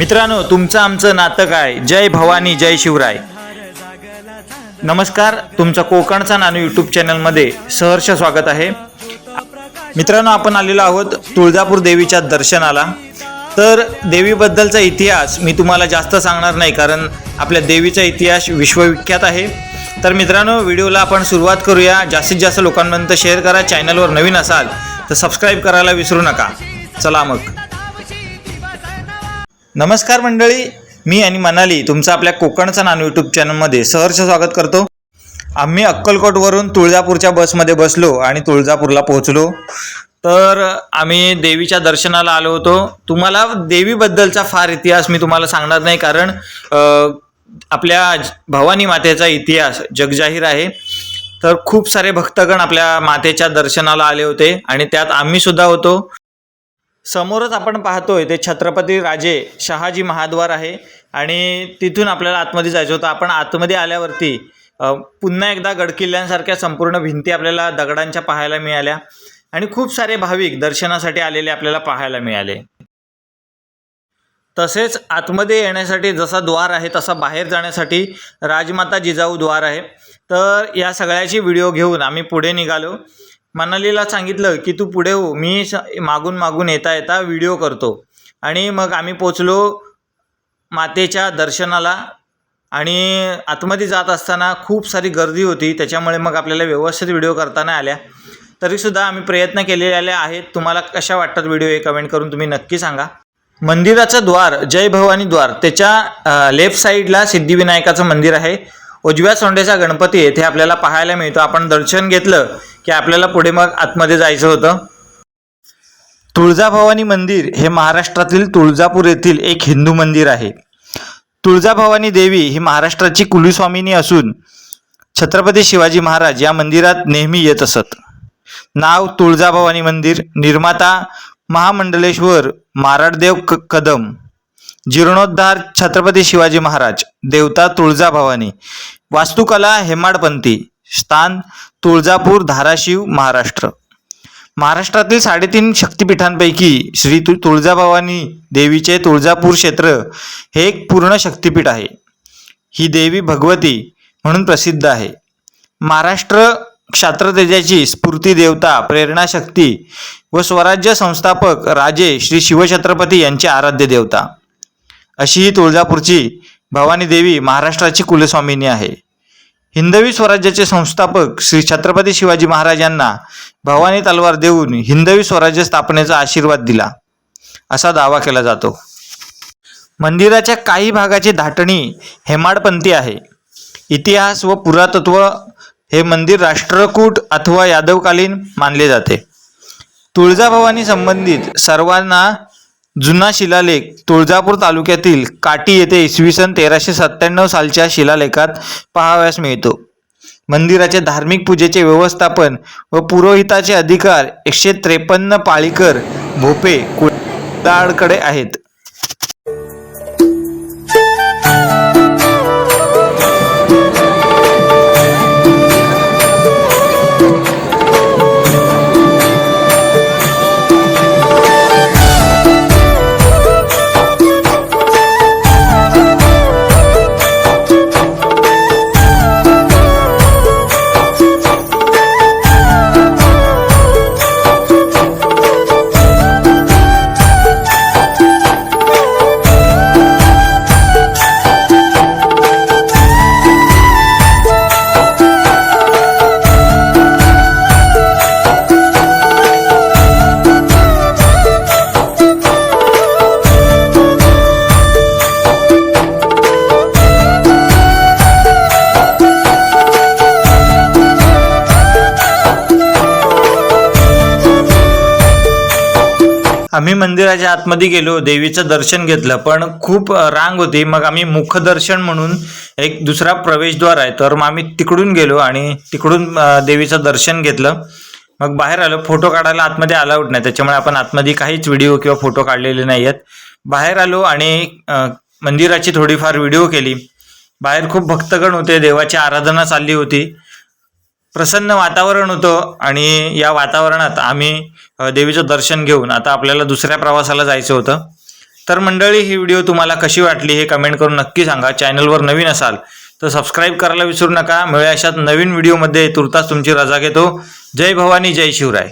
मित्रांनो तुमचं आमचं नातं काय? जय भवानी जय शिवराय. नमस्कार तुमचं कोकणचा नानू यूट्यूब चॅनलमध्ये सहर्ष स्वागत आहे. मित्रांनो आपण आलेलो आहोत तुळजापूर देवीच्या दर्शनाला. तर देवीबद्दलचा इतिहास मी तुम्हाला जास्त सांगणार नाही कारण आपल्या देवीचा इतिहास विश्वविख्यात आहे. तर मित्रांनो व्हिडिओला आपण सुरुवात करूया. जास्तीत जास्त लोकांपर्यंत शेअर करा. चॅनलवर नवीन असाल तर सबस्क्राईब करायला विसरू नका. चला मग. नमस्कार मंडळी मी आणि मनाली तुमचं आपल्या कोकणचा नान यूट्यूब चॅनलमध्ये सहर्ष स्वागत करतो. आम्ही अक्कलकोटवरून तुळजापूरच्या बसमध्ये बसलो आणि तुळजापूरला पोहोचलो. तर आम्ही देवीच्या दर्शनाला आलो होतो. तुम्हाला देवीबद्दलचा फार इतिहास मी तुम्हाला सांगणार नाही कारण आपल्या भवानी मातेचा इतिहास जगजाहीर आहे. तर खूप सारे भक्तगण आपल्या मातेच्या दर्शनाला आले होते आणि त्यात आम्ही सुद्धा होतो. समोरच आपण पाहतोय ते छत्रपती राजे शहाजी महाद्वार आहे आणि तिथून आपल्याला आतमध्ये जायचं होतं. आपण आतमध्ये आल्यावरती पुन्हा एकदा गडकिल्ल्यांसारख्या संपूर्ण भिंती आपल्याला दगडांच्या पाहायला मिळाल्या आणि खूप सारे भाविक दर्शनासाठी आलेले आपल्याला पाहायला मिळाले. तसेच आतमध्ये येण्यासाठी जसा द्वार आहे तसा बाहेर जाण्यासाठी राजमाता जिजाऊ द्वार आहे. तर या सगळ्याची व्हिडिओ घेऊन आम्ही पुढे निघालो. मनालीला सांगितलं की तू पुढे हो. मी स- मागून मागून येता येता व्हिडिओ करतो. आणि मग आम्ही पोचलो मातेच्या दर्शनाला. आणि आतमध्ये जात असताना खूप सारी गर्दी होती. त्याच्यामुळे मग आपल्याला व्यवस्थित व्हिडिओ करता नाही आल्या. तरीसुद्धा आम्ही प्रयत्न केलेले आहेत. तुम्हाला कशा वाटतात व्हिडिओ हे कमेंट करून तुम्ही नक्की सांगा. मंदिराचं द्वार जय भवानी द्वार त्याच्या लेफ्ट साईडला सिद्धिविनायकाचं मंदिर आहे. उजव्या सोंडेचा गणपती येथे आपल्याला पाहायला मिळतो. आपण दर्शन घेतलं की आपल्याला पुढे मग आतमध्ये जायचं होतं. तुळजाभवानी मंदिर हे महाराष्ट्रातील तुळजापूर येथील एक हिंदू मंदिर आहे. तुळजाभवानी देवी ही महाराष्ट्राची कुलस्वामिनी असून छत्रपती शिवाजी महाराज या मंदिरात नेहमी येत असत. नाव तुळजाभवानी मंदिर निर्माता महामंडलेश्वर माराडदेव क कदम. जीर्णोद्धार छत्रपती शिवाजी महाराज देवता तुळजाभवानी वास्तुकला हेमाडपंथी स्थान तुळजापूर धाराशिव महाराष्ट्र. महाराष्ट्रातील साडेतीन शक्तिपीठांपैकी श्री तु तुळजाभवानी देवीचे तुळजापूर क्षेत्र हे एक पूर्ण शक्तिपीठ आहे. ही देवी भगवती म्हणून प्रसिद्ध आहे. महाराष्ट्र क्षात्रतेजाची स्फूर्ती देवता प्रेरणाशक्ती व स्वराज्य संस्थापक राजे श्री शिवछत्रपती यांची आराध्य देवता. अशी ही तुळजापूरची भवानी देवी महाराष्ट्राची कुलस्वामिनी आहे. हिंदवी स्वराज्याचे संस्थापक श्री छत्रपती शिवाजी महाराज यांना भवानी तलवार देऊन हिंदवी स्वराज्य स्थापनेचा आशीर्वाद दिला. असा दावा केला जातो. मंदिराच्या काही भागाची धाटणी हेमाडपंथी आहे. इतिहास व पुरातत्व हे मंदिर राष्ट्रकूट अथवा यादवकालीन मानले जाते. तुळजाभवानी संबंधित सर्वांना जुना शिलालेख तुळजापूर तालुक्यातील काटी येथे इसवी सन तेराशे सत्त्याण्णव सालच्या शिलालेखात पाहावयास मिळतो. मंदिराचे धार्मिक पूजेचे व्यवस्थापन व पुरोहिताचे अधिकार एकशे त्रेपन्न पाळीकर भोपे कुडाळकडे आहेत. आम्ही मंदिराच्या आतमध्ये गेलो देवीचं दर्शन घेतलं पण खूप रांग होती. मग आम्ही मुखदर्शन म्हणून एक दुसरा प्रवेशद्वार आहे तर मग आम्ही तिकडून गेलो आणि तिकडून देवीचं दर्शन घेतलं. मग बाहेर आलो. फोटो काढायला आतमध्ये अलाउड नाही. त्याच्यामुळे आपण आतमध्ये काहीच व्हिडिओ किंवा फोटो काढलेले नाही आहेत बाहेर आलो आणि मंदिराची थोडीफार व्हिडिओ केली. बाहेर खूप भक्तगण होते. देवाची आराधना चालली होती. प्रसन्न वातावरण होतं आणि या वातावरणात आम्ही देवीचं दर्शन घेऊन आता आपल्याला दुसऱ्या प्रवासाला जायचं होतं. तर मंडळी ही व्हिडिओ तुम्हाला कशी वाटली हे कमेंट करून नक्की सांगा. चॅनलवर नवीन असाल तर सबस्क्राईब करायला विसरू नका. मिळूया अशात नवीन व्हिडिओमध्ये तुर्तास तुमची रजा घेतो. जय भवानी जय शिवराय.